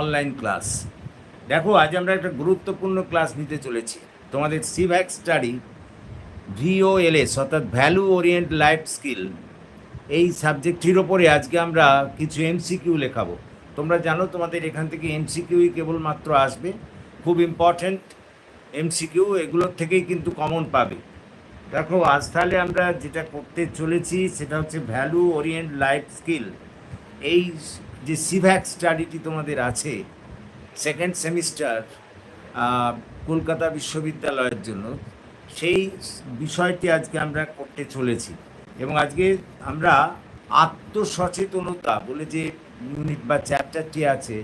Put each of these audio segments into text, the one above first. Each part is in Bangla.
অনলাইন ক্লাস দেখো, আজ আমরা একটা গুরুত্বপূর্ণ ক্লাস নিতে চলেছি। তোমাদের সিভ্যাক স্টাডি ভিওএলএস অর্থাৎ ভ্যালু ওরিয়েন্ট লাইফ স্কিল এই সাবজেক্টটির ওপরে আজকে আমরা কিছু এমসিকিউ লেখাবো। তোমরা জানো, তোমাদের এখান থেকে এমসিকিউই কেবলমাত্র আসবে। খুব ইম্পর্ট্যান্ট এমসিকিউ এগুলোর থেকেই কিন্তু কমন পাবে। দেখো, আজ তাহলে আমরা যেটা করতে চলেছি, সেটা হচ্ছে ভ্যালু ওরিয়েন্ট লাইফ স্কিল এই যে সিভ্যাক স্টাডিটি তোমাদের আছে সেকেন্ড সেমিস্টার কলকাতা বিশ্ববিদ্যালয়ের জন্য, সেই বিষয়টি আজকে আমরা করতে চলেছি। এবং আজকে আমরা আত্মসচেতনতা বলে যে ইউনিট বা চ্যাপ্টারটি আছে,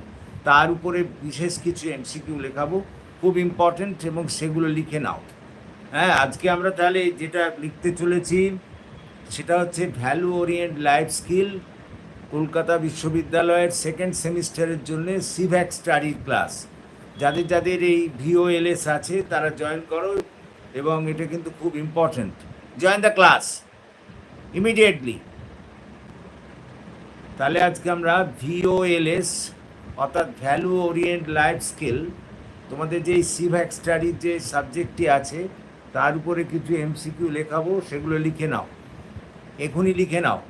তার উপরে বিশেষ কিছু এমসিকিউ লেখাবো, খুব ইম্পর্ট্যান্ট এবং সেগুলো লিখে নাও। হ্যাঁ আজকে আমরা তাহলে যেটা লিখতে চলেছি, সেটা হচ্ছে value orient life skill Kolkata বিশ্ববিদ্যালয়ের সেকেন্ড সেমিস্টারের জন্য সিভ্যাক স্টাডির ক্লাস যাদের যাদের এই ভিওএলএস আছে, তারা জয়েন করো এবং এটা কিন্তু খুব important join the class immediately তাহলে আজকে আমরা ভিওএলএস অর্থাৎ ভ্যালু ওরিয়েন্ট লাইফ স্কিল তোমাদের যে সিভ্যাক স্টাডির যে সাবজেক্টটি আছে, তার উপরে কিছু এমসিকিউ লেখাবো, সেগুলো লিখে নাও। এখনই লিখে নাও।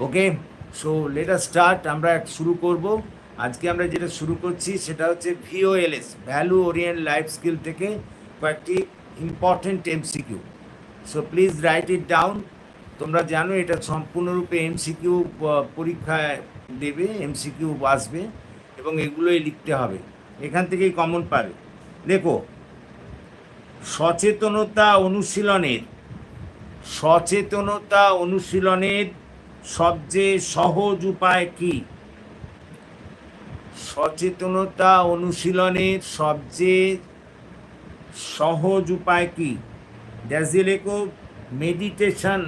ওকে সো লেটার স্টার্ট আমরা শুরু করব। আজকে আমরা যেটা শুরু করছি সেটা হচ্ছে VOLS value orient life skill থেকে কয়েকটি important MCQ so please write it down তোমরা জানো এটা সম্পূর্ণরূপে এমসিকিউ পরীক্ষায় দেবে এমসিকিউ আসবে এবং এগুলোই লিখতে হবে। এখান থেকেই কমন পাবে। দেখো, সচেতনতা অনুশীলনের সচেতনতা অনুশীলনের সবচেয়ে সহজ উপায় কি? সচেতনতা অনুশীলনের সবচেয়ে সহজ উপায় কি? লেখো মেডিটেশন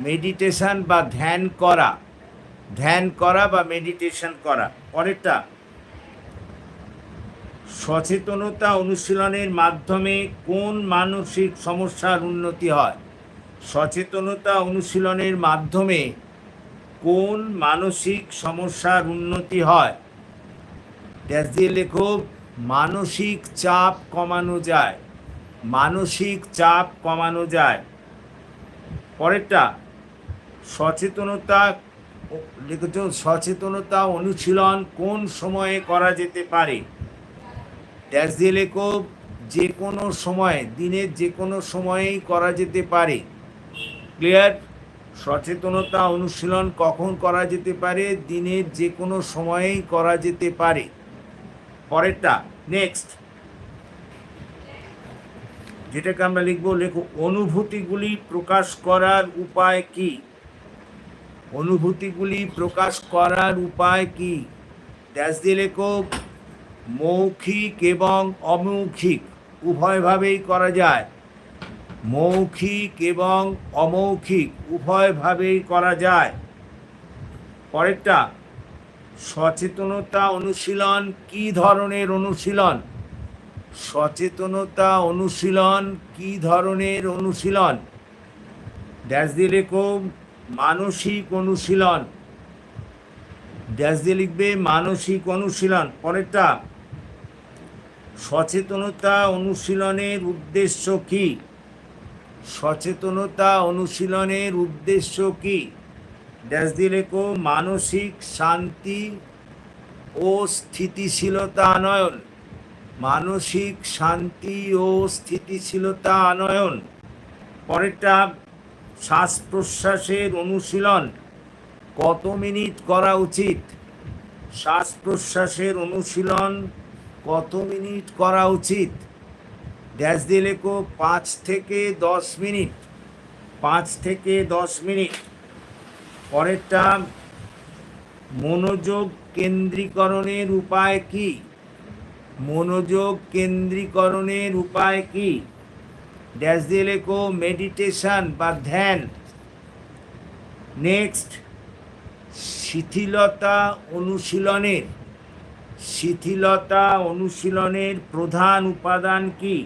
মেডিটেশন বা ধ্যান করা। ধ্যান করা বা মেডিটেশন করা। পরেরটা, সচেতনতা অনুশীলনের মাধ্যমে কোন মানসিক সমস্যার উন্নতি হয়? সচেতনতা অনুশীলনের মাধ্যমে কোন মানসিক সমস্যার উন্নতি হয়? ড্যাশ দিয়ে লেখো মানসিক চাপ কমানো যায়। মানসিক চাপ কমানো যায়। পরেরটা, সচেতনতা লিখেছ, সচেতনতা অনুশীলন কোন সময়ে করা যেতে পারে? ড্যাশ দিয়ে লেখক, যে কোনো সময়, দিনের যে কোনো সময়েই করা যেতে পারে। ক্লিয়ার? সচেতনতা অনুশীলন কখন করা যেতে পারে? দিনের যে কোনো সময়েই করা যেতে পারে। পরেরটা নেক্সট যেটাকে আমরা লিখব, লেখো, অনুভূতিগুলি প্রকাশ করার উপায় কি? অনুভূতিগুলি প্রকাশ করার উপায় কি? ড্যাশ দিয়ে লেখো, মৌখিক এবং অমৌখিক, উভয়ভাবেই করা যায়। মৌখিক এবং অমৌখিক উভয়ভাবেই করা যায়। পরেরটা, সচেতনতা অনুশীলন কি ধরনের অনুশীলন? সচেতনতা অনুশীলন কি ধরনের অনুশীলন? ড্যাশ দিয়ে লেখো মানসিক অনুশীলন। ড্যাশ দিয়ে লিখবে, মানসিক অনুশীলন। পরেরটা, সচেতনতা অনুশীলনের উদ্দেশ্য কি? সচেতনতা অনুশীলনের উদ্দেশ্য কি? লেখো মানসিক শান্তি ও স্থিতিশীলতা আনয়ন। মানসিক শান্তি ও স্থিতিশীলতা আনয়ন। পরেরটা শ্বাস প্রশ্বাসের অনুশীলন। কত মিনিট করা উচিত? শ্বাস প্রশ্বাসের অনুশীলন কত মিনিট করা উচিত? ড্যাশ দিয়ে লেখো পাঁচ থেকে দশ মিনিট। পাঁচ থেকে দশ মিনিট। পরেরটা, মনোযোগ কেন্দ্রীকরণের উপায় কি? মনোযোগ কেন্দ্রীকরণের উপায় কি? ড্যাশ দিয়ে লেখো মেডিটেশন বা ধ্যান। নেক্সট, শিথিলতা অনুশীলনের। শিথিলতা অনুশীলনের প্রধান উপাদান কি?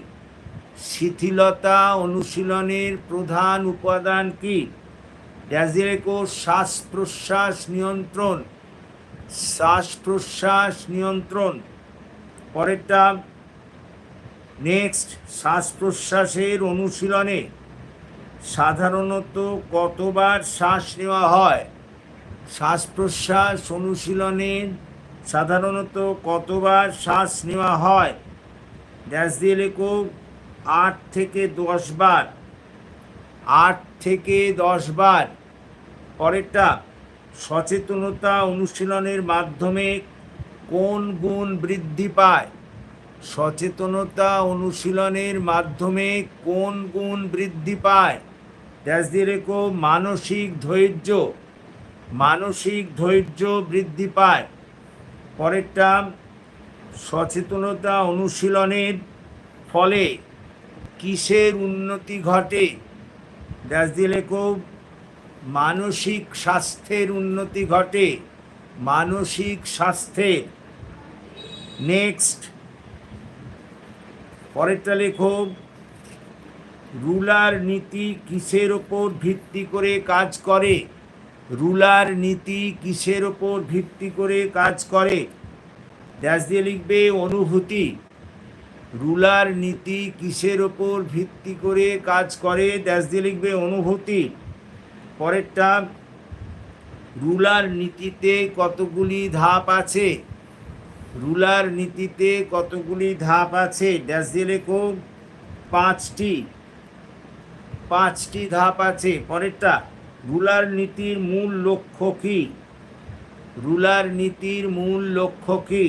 শিথিলতা অনুশীলনের প্রধান উপাদান কি? ড্যাজিরেকো শ্বাস প্রশ্বাস নিয়ন্ত্রণ। শ্বাস প্রশ্বাস নিয়ন্ত্রণ। পরেরটা, নেক্সট শ্বাস প্রশ্বাসের অনুশীলনে সাধারণত কতবার শ্বাস নেওয়া হয়? শ্বাস প্রশ্বাস অনুশীলনে সাধারণত কতবার শ্বাস নেওয়া হয়? ড্যাশ দিয়ে লেখো আট থেকে দশ বার। আট থেকে দশ বার। পরেরটা, সচেতনতা অনুশীলনের মাধ্যমে কোন গুণ বৃদ্ধি পায়? সচেতনতা অনুশীলনের মাধ্যমে কোন গুণ বৃদ্ধি পায়? ড্যাশ দিয়ে মানসিক ধৈর্য। মানসিক ধৈর্য বৃদ্ধি পায়। পরেরটা, সচেতনতা অনুশীলনের ফলে কিসের উন্নতি ঘটে? ড্যাশ দিয়ে লেখো মানসিক স্বাস্থ্যের উন্নতি ঘটে। মানসিক স্বাস্থ্যের। নেক্সট পরেরটা লেখো। রুলার নীতি কিসের ওপর ভিত্তি করে কাজ করে? রুলার নীতি কিসের ওপর ভিত্তি করে কাজ করে? ড্যাশ দিয়ে লিখবে অনুভূতি। রুলার নীতি কিসের ওপর ভিত্তি করে কাজ করে? ড্যাশ দিয়ে লিখবে অনুভূতি। পরেরটা, রুলার নীতিতে কতগুলি ধাপ আছে? রুলার নীতিতে কতগুলি ধাপ আছে? ড্যাশ দিয়ে লেখো, পাঁচটি। পাঁচটি ধাপ আছে। পরেরটা, রুলার নীতির মূল লক্ষ্য কী? রুলার নীতির মূল লক্ষ্য কী?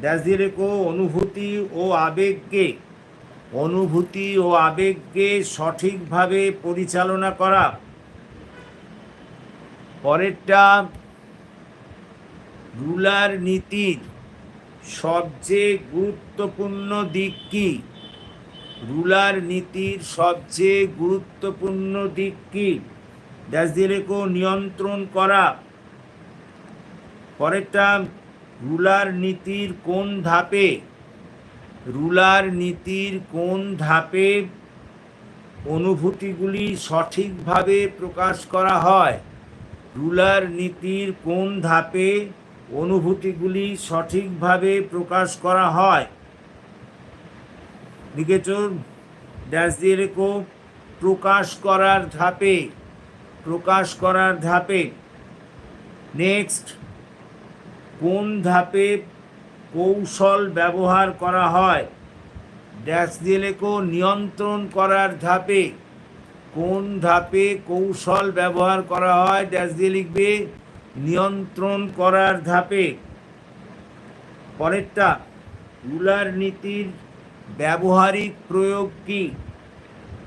ড্যাশ দিয়ে রেখো অনুভূতি ও আবেগকে, অনুভূতি ও আবেগকে সঠিকভাবে পরিচালনা করা। পরেরটা, রুলার নীতির সবচেয়ে গুরুত্বপূর্ণ দিক কী? রুলার নীতির সবচেয়ে গুরুত্বপূর্ণ দিক কী? রেখো নিয়ন্ত্রণ করা। পরেরটা রুলার নীতির কোন ধাপে? রুলার নীতির কোন ধাপে অনুভূতিগুলি সঠিকভাবে প্রকাশ করা হয়? রুলার নীতির কোন ধাপে অনুভূতিগুলি সঠিকভাবে প্রকাশ করা হয়? লিখেছ ড্যাশ দিয়ে রেখো। প্রকাশ করার ধাপে, প্রকাশ করার ধাপে। নেক্সট। কোন ধাপে কৌশল ব্যবহার করা হয়? ড্যাশ দিয়ে নিয়ন্ত্রণ করার ধাপে। কোন ধাপে কৌশল ব্যবহার করা হয়? ড্যাশ দিয়ে লিখবে, নিয়ন্ত্রণ করার ধাপে। পরেরটা, রুলার নীতির ব্যবহারিক প্রয়োগ কী?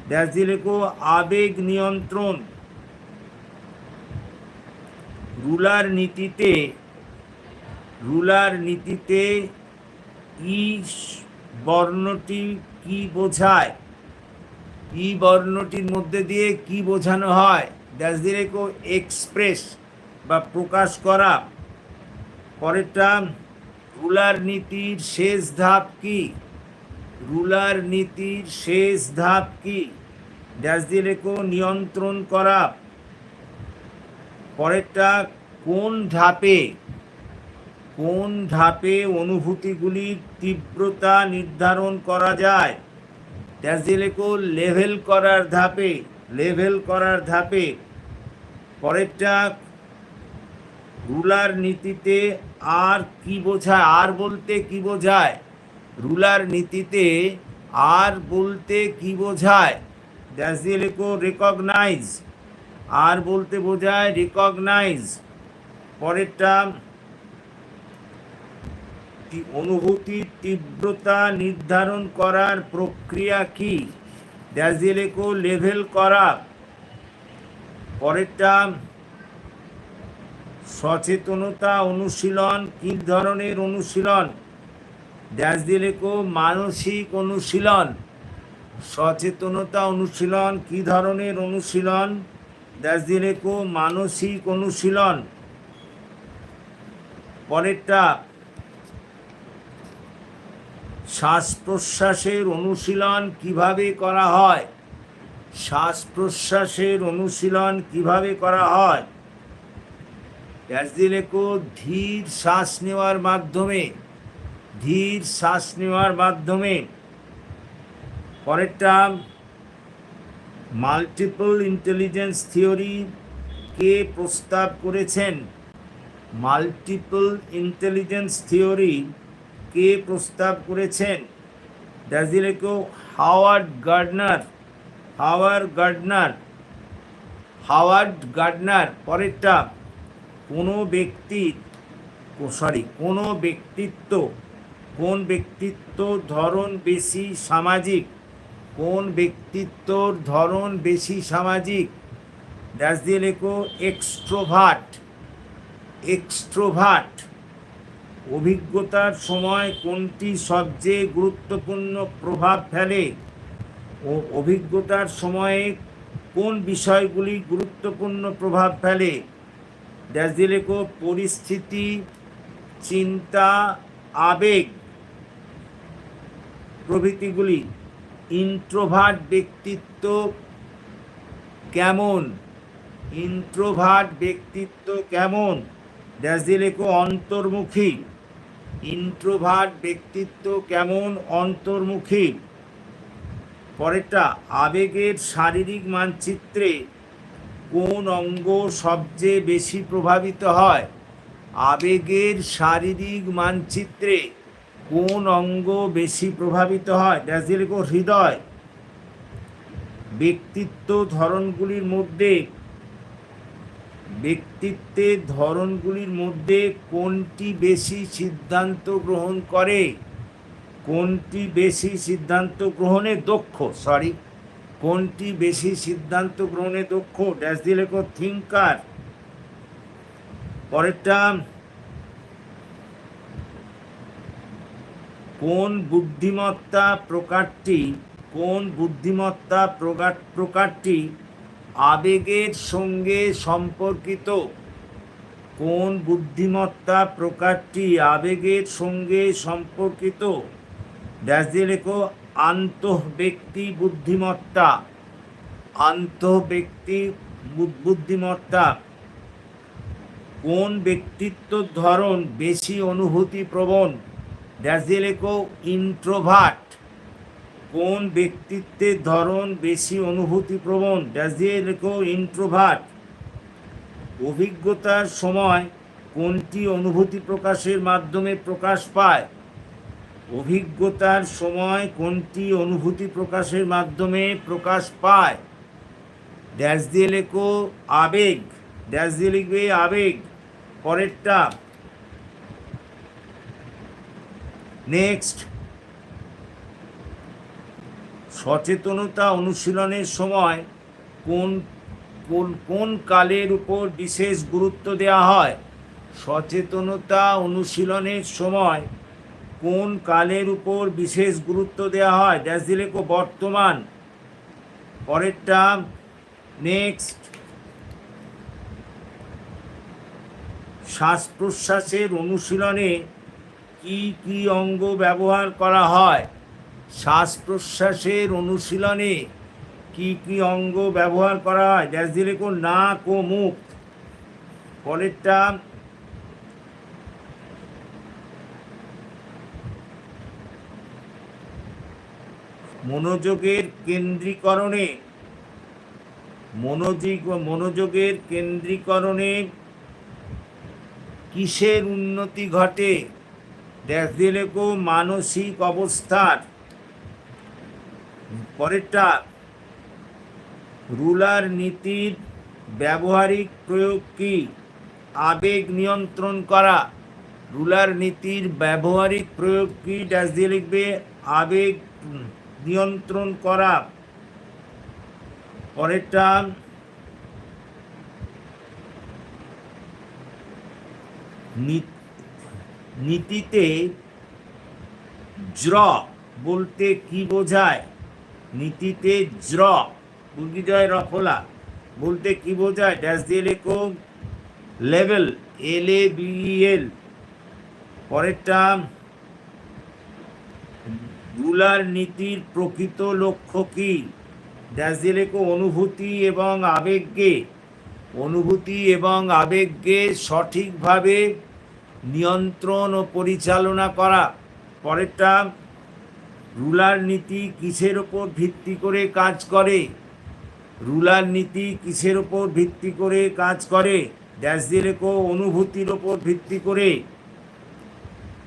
ড্যাশ দিয়ে লেখো, আবেগ নিয়ন্ত্রণ। রুলার নীতিতে রুলার নীতিতে ই বর্ণটি কি বোঝায়? ই বর্ণটির মধ্যে দিয়ে কি বোঝানো হয়? ড্যাশ দিয়ে রেখো এক্সপ্রেস বা প্রকাশ করা। পরেরটা, রুলার নীতির শেষ ধাপ কি? রুলার নীতির শেষ ধাপ কি? ড্যাশ নিয়ন্ত্রণ করা। পরেরটা, কোন ধাপে কোন ধাপে অনুভূতিগুলির তীব্রতা নির্ধারণ করা যায়? দিয়ে লেভেল করার ধাপে লেভেল করার ধাপে। পরেরটা রুলার নীতিতে আর কি বোঝায়? আর বলতে কি বোঝায়? রুলার নীতিতে আর বলতে কি বোঝায়? দিয়ে রেকগনাইজ আর বলতে বোঝায় রেকগনাইজ পরেরটা অনুভূতির তীব্রতা নির্ধারণ করার প্রক্রিয়া কি? লেখো লেভেল করা। পরেরটা, সচেতনতা অনুশীলন, কী ধরনের অনুশীলন? লেখো মানসিক অনুশীলন, সচেতনতা অনুশীলন, কী ধরনের অনুশীলন? লেখো মানসিক অনুশীলন। পরেরটা শ্বাস প্রশ্বাসের অনুশীলন কীভাবে করা হয়? শ্বাস প্রশ্বাসের অনুশীলন কীভাবে করা হয়? লেখো ধীর শ্বাস নেওয়ার মাধ্যমে, ধীর শ্বাস নেওয়ার মাধ্যমে। পরেরটা মাল্টিপল ইন্টেলিজেন্স থিওরি কে প্রস্তাব করেছেন? মাল্টিপল ইন্টেলিজেন্স থিওরি কে প্রস্তাব করেছেন? দিয়ে Howard Gardner Howard Gardner Howard Gardner পরেরটা কোনো ব্যক্তির সরি, কোনো ব্যক্তিত্ব, কোন ব্যক্তিত্ব ধরন বেশি সামাজিক? কোন ব্যক্তিত্বর ধরন বেশি সামাজিক? ড্যাশ দিয়ে লেখো এক্সট্রোভার্ট এক্সট্রোভার্ট। অভিজ্ঞতার সময় কোনটি সবচেয়ে গুরুত্বপূর্ণ প্রভাব ফেলে ও অভিজ্ঞতার সময়ে কোন বিষয়গুলি গুরুত্বপূর্ণ প্রভাব ফেলে? দিয়ে পরিস্থিতি, চিন্তা, আবেগ প্রভৃতিগুলি। ইন্ট্রোভার্ট ব্যক্তিত্ব কেমন? ইন্ট্রোভার্ট ব্যক্তিত্ব কেমন? দিয়ে অন্তর্মুখী। ইন্ট্রোভার্ট ব্যক্তিত্ব কেমন অন্তর্মুখী? পরেরটা, আবেগের শারীরিক মানচিত্রে কোন অঙ্গ সবচেয়ে বেশি প্রভাবিত হয়? আবেগের শারীরিক মানচিত্রে কোন অঙ্গ বেশি প্রভাবিত হয়? ড্যাশ হৃদয়। ব্যক্তিত্ব ধরনগুলির মধ্যে ব্যক্তিত্বের ধরনগুলির মধ্যে কোনটি বেশি সিদ্ধান্ত গ্রহণ করে? কোনটি বেশি সিদ্ধান্ত গ্রহণে দক্ষ? সরি কোনটি বেশি সিদ্ধান্ত গ্রহণে দক্ষ? ড্যাশ দিয়ে লেখো থিঙ্কার পরেরটা, কোন বুদ্ধিমত্তা প্রকারটি, কোন বুদ্ধিমত্তা প্রকার, প্রকারটি আবেগের সঙ্গে সম্পর্কিত। কোন বুদ্ধিমত্তা প্রকারটি আবেগের সঙ্গে সম্পর্কিত? ড্যাশ দিয়ে লেখো, আন্তঃব্যক্তি বুদ্ধিমত্তা। আন্তঃব্যক্তি বুদ্ধিমত্তা। কোন ব্যক্তিত্বর ধরন বেশি অনুভূতি প্রবণ ড্যাশ দিয়ে লেখো, ইন্ট্রোভার্ট। কোন ব্যক্তিত্বের ধরন বেশি অনুভূতি প্রবণ ড্যাশ দিয়ে লেখো ইন্ট্রোভার্ট অভিজ্ঞতার সময় কোনটি অনুভূতি প্রকাশের মাধ্যমে প্রকাশ পায়? অভিজ্ঞতার সময় কোনটি অনুভূতি প্রকাশের মাধ্যমে প্রকাশ পায়? ড্যাশ দিয়ে লেখো আবেগ। ড্যাশ দিয়ে লিখবে আবেগ। পরেরটা। নেক্সট সচেতনতা অনুশীলনের সময় কোন কোন কোন কালের উপর বিশেষ গুরুত্ব দেওয়া হয়? সচেতনতা অনুশীলনের সময় কোন কালের উপর বিশেষ গুরুত্ব দেওয়া হয়? ড্যাশ দিলে বর্তমান। পরেরটা, নেক্সট। শ্বাস প্রশ্বাসের অনুশীলনে কি কি অঙ্গ ব্যবহার করা হয়? শ্বাস প্রশ্বাসের অনুশীলনে কি কি অঙ্গ ব্যবহার করা হয়। ড্যাশ দিলে কোন নাক ও মুখ। পরেরটা, মনোযোগের কেন্দ্রীকরণে, মনোযোগ, মনোযোগের কেন্দ্রীকরণে কিসের উন্নতি ঘটে? দিয়ে লেখো মানসিক অবস্থার পরেরটা, রুলার নীতির ব্যবহারিক প্রয়োগ কি? আবেগ নিয়ন্ত্রণ করা। রুলার নীতির ব্যবহারিক প্রয়োগ কি? ড্যাশ দিয়ে লিখবে, আবেগ নিয়ন্ত্রণ করা। পরেরটা নীতিতে জ্র বলতে কি বোঝায়? নীতিতে জ্র মুরগি জয় রফলা। বলতে কি বোঝায়? ড্যাশ দিয়ে লেখো লেভেল, এল এ বিএল পরেরটা, রুলার নীতির প্রকৃত লক্ষ্য কি? ড্যাশ দিয়ে লেখো, অনুভূতি এবং আবেগকে। অনুভূতি এবং আবেগকে সঠিকভাবে নিয়ন্ত্রণ ও পরিচালনা করা। পরেরটা রুলার নীতি কিসের ওপর ভিত্তি করে কাজ করে? রুলার নীতি কিসের ওপর ভিত্তি করে কাজ করে? ড্যাশ দিয়ে লেখো অনুভূতির ওপর ভিত্তি করে।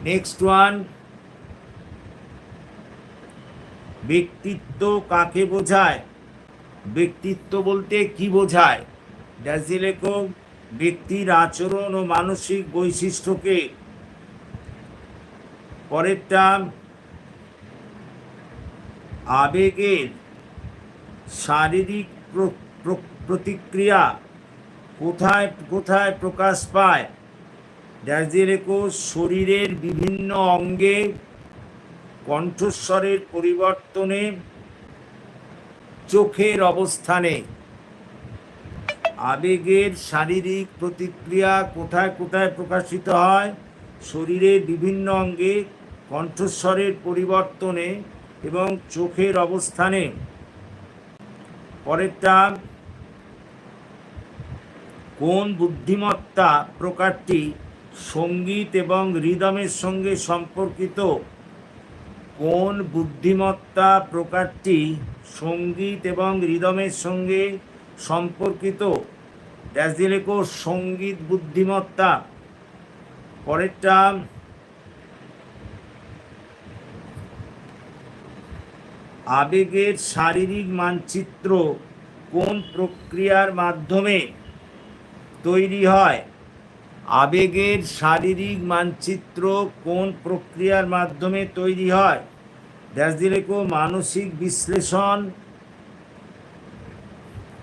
নেক্সট ওয়ান ব্যক্তিত্ব কাকে বোঝায়? ব্যক্তিত্ব বলতে কি বোঝায়? ড্যাশ দিয়ে লেখো ব্যক্তির আচরণ ও মানসিক বৈশিষ্ট্যকে। পরেরটা আবেগের শারীরিক প্র- প্র- প্রতিক্রিয়া কোথায় কোথায় প্রকাশ পায়? লেখো শরীরের বিভিন্ন অঙ্গে কণ্ঠস্বরের পরিবর্তনে চোখের অবস্থানে। আবেগের শারীরিক প্রতিক্রিয়া কোথায় কোথায় প্রকাশিত হয়? শরীরের বিভিন্ন অঙ্গে কণ্ঠস্বরের পরিবর্তনে এবং চোখের অবস্থানে পরেরটা কোন বুদ্ধিমত্তা প্রকারটি সংগীত এবং রিদমের সঙ্গে সম্পর্কিত? কোন বুদ্ধিমত্তা প্রকারটি সংগীত এবং রিদমের সঙ্গে সম্পর্কিত? ড্যাশ সংগীত বুদ্ধিমত্তা। পরেরটা আবেগের শারীরিক মানচিত্র কোন প্রক্রিয়ার মাধ্যমে তৈরি হয়? আবেগের শারীরিক মানচিত্র কোন প্রক্রিয়ার মাধ্যমে তৈরি হয়? ড্যাশ দিয়ে লেখো মানসিক বিশ্লেষণ।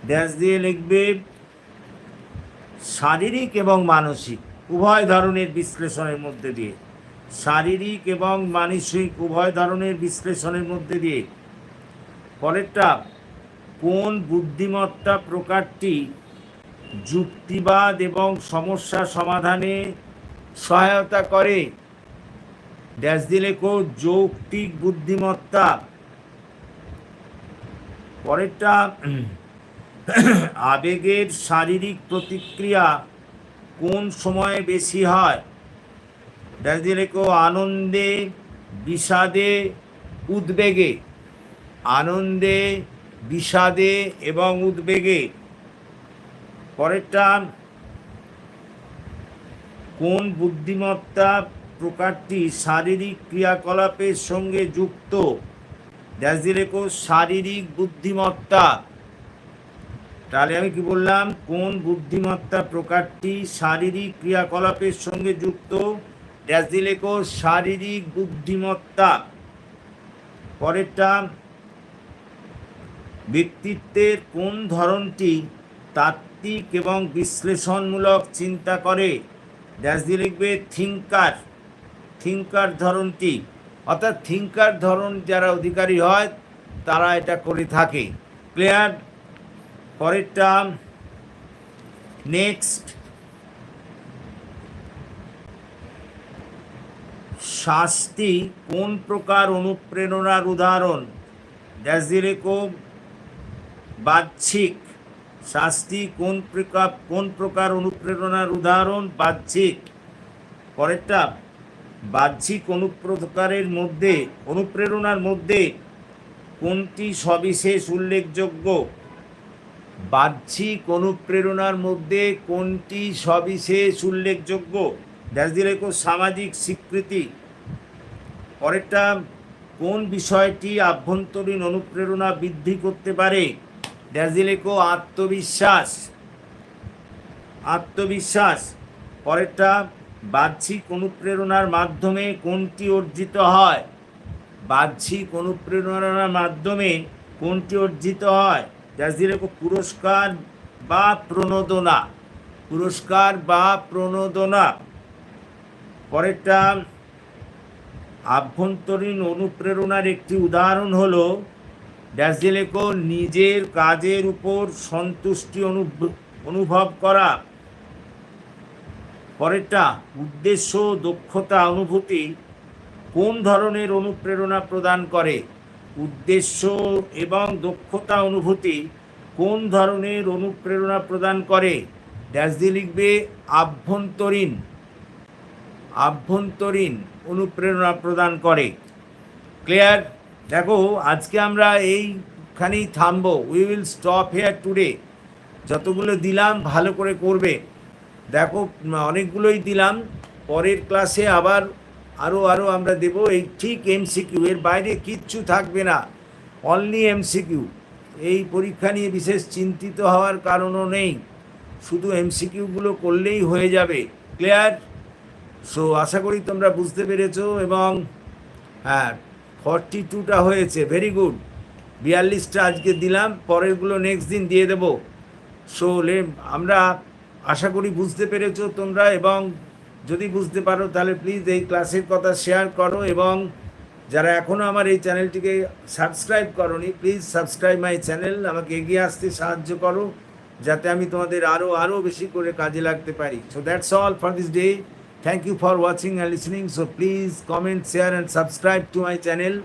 ড্যাশ দিয়ে লিখবে শারীরিক এবং মানসিক, উভয় ধরনের বিশ্লেষণের মধ্যে দিয়ে। শারীরিক এবং মানসিক উভয় ধরনের বিশ্লেষণের মধ্যে দিয়ে। পরেরটা, কোন বুদ্ধিমত্তা প্রকারটি যুক্তিবাদ এবং সমস্যা সমাধানে সহায়তা করে? ড্যাশ দিলে কো যৌক্তিক বুদ্ধিমত্তা। পরেরটা, আবেগের শারীরিক প্রতিক্রিয়া কোন সময়ে বেশি হয়? ড্যাশ দিলে কো আনন্দে, বিষাদে, উদ্বেগে। আনন্দে, বিষাদে এবং উদ্বেগে। পরেরটা, কোন বুদ্ধিমত্তা প্রকারটি শারীরিক ক্রিয়াকলাপের সঙ্গে যুক্ত? ড্যাশ শারীরিক বুদ্ধিমত্তা। তাহলে আমি কি বললাম? কোন বুদ্ধিমত্তা প্রকারটি শারীরিক ক্রিয়াকলাপের সঙ্গে যুক্ত? ড্যাশ শারীরিক বুদ্ধিমত্তা। পরেরটা ব্যক্তিত্বের কোন ধরনটি তাত্ত্বিক এবং বিশ্লেষণমূলক চিন্তা করে? ড্যাশ দিয়ে লিখবে থিঙ্কার থিঙ্কার ধরনটি। অর্থাৎ থিঙ্কার ধরন যারা অধিকারী হয়, তারা এটা করে থাকে। ক্লিয়ার পরেরটা নেক্সট শাস্তি কোন প্রকার অনুপ্রেরণার উদাহরণ? ড্যাশ দিয়ে বাহ্যিক শাস্তি কোন প্রকার কোন প্রকার অনুপ্রেরণার উদাহরণ? বাহ্যিক। পরেরটা, বাহ্যিক অনুপ্রকারের মধ্যে, অনুপ্রেরণার মধ্যে কোনটি সবিশেষ উল্লেখযোগ্য? বাহ্যিক অনুপ্রেরণার মধ্যে কোনটি সবিশেষ উল্লেখযোগ্য? দিয়ে লেখো সামাজিক স্বীকৃতি। পরেরটা, কোন বিষয়টি আভ্যন্তরীণ অনুপ্রেরণা বৃদ্ধি করতে পারে? দিয়ে আত্মবিশ্বাস আত্মবিশ্বাস পরেরটা, বাহ্যিক অনুপ্রেরণার মাধ্যমে কোনটি অর্জিত হয়? বাহ্যিক অনুপ্রেরণার মাধ্যমে কোনটি অর্জিত হয়? দিয়ে পুরস্কার বা প্রণোদনা। পুরস্কার বা প্রণোদনা। পরেরটা, আভ্যন্তরীণ অনুপ্রেরণার একটি উদাহরণ হলো ড্যাশ নিজের কাজের উপর সন্তুষ্টি অনুভ- অনুভব করা। পরেরটা, উদ্দেশ্য, দক্ষতা, অনুভূতি কোন ধরনের অনুপ্রেরণা প্রদান করে? উদ্দেশ্য এবং দক্ষতা, অনুভূতি কোন ধরনের অনুপ্রেরণা প্রদান করে? ড্যাশ লিখবে, আভ্যন্তরীণ। আভ্যন্তরীণ অনুপ্রেরণা প্রদান করে। ক্লিয়ার? দেখো, আজকে আমরা এইখানেই থামবো। We will stop here today যতগুলো দিলাম, ভালো করে করবে। দেখো, অনেকগুলোই দিলাম। পরের ক্লাসে আবার আরও আরও আমরা দেব। এই ঠিক এমসিকিউ এর বাইরে কিচ্ছু থাকবে না। অনলি এমসিকিউ এই পরীক্ষা নিয়ে বিশেষ চিন্তিত হওয়ার কারণও নেই। শুধু এমসিকিউগুলো করলেই হয়ে যাবে। ক্লিয়ার সো আশা করি তোমরা বুঝতে পেরেছ এবং হ্যাঁ ফর্টি টুটা হয়েছে ভেরি গুড বিয়াল্লিশটা আজকে দিলাম, পরেরগুলো নেক্সট দিন দিয়ে দেবো। সো লে, আমরা আশা করি বুঝতে পেরেছ তোমরা এবং যদি বুঝতে পারো তাহলে প্লিজ এই ক্লাসের কথা শেয়ার করো এবং যারা এখনও আমার এই চ্যানেলটিকে সাবস্ক্রাইব করনি প্লিজ সাবস্ক্রাইব মাই চ্যানেল আমাকে এগিয়ে আসতে সাহায্য করো, যাতে আমি তোমাদের আরও আরও বেশি করে কাজে লাগতে পারি। So that's all for this day Thank you for watching and listening. So please comment, share and subscribe to my channel.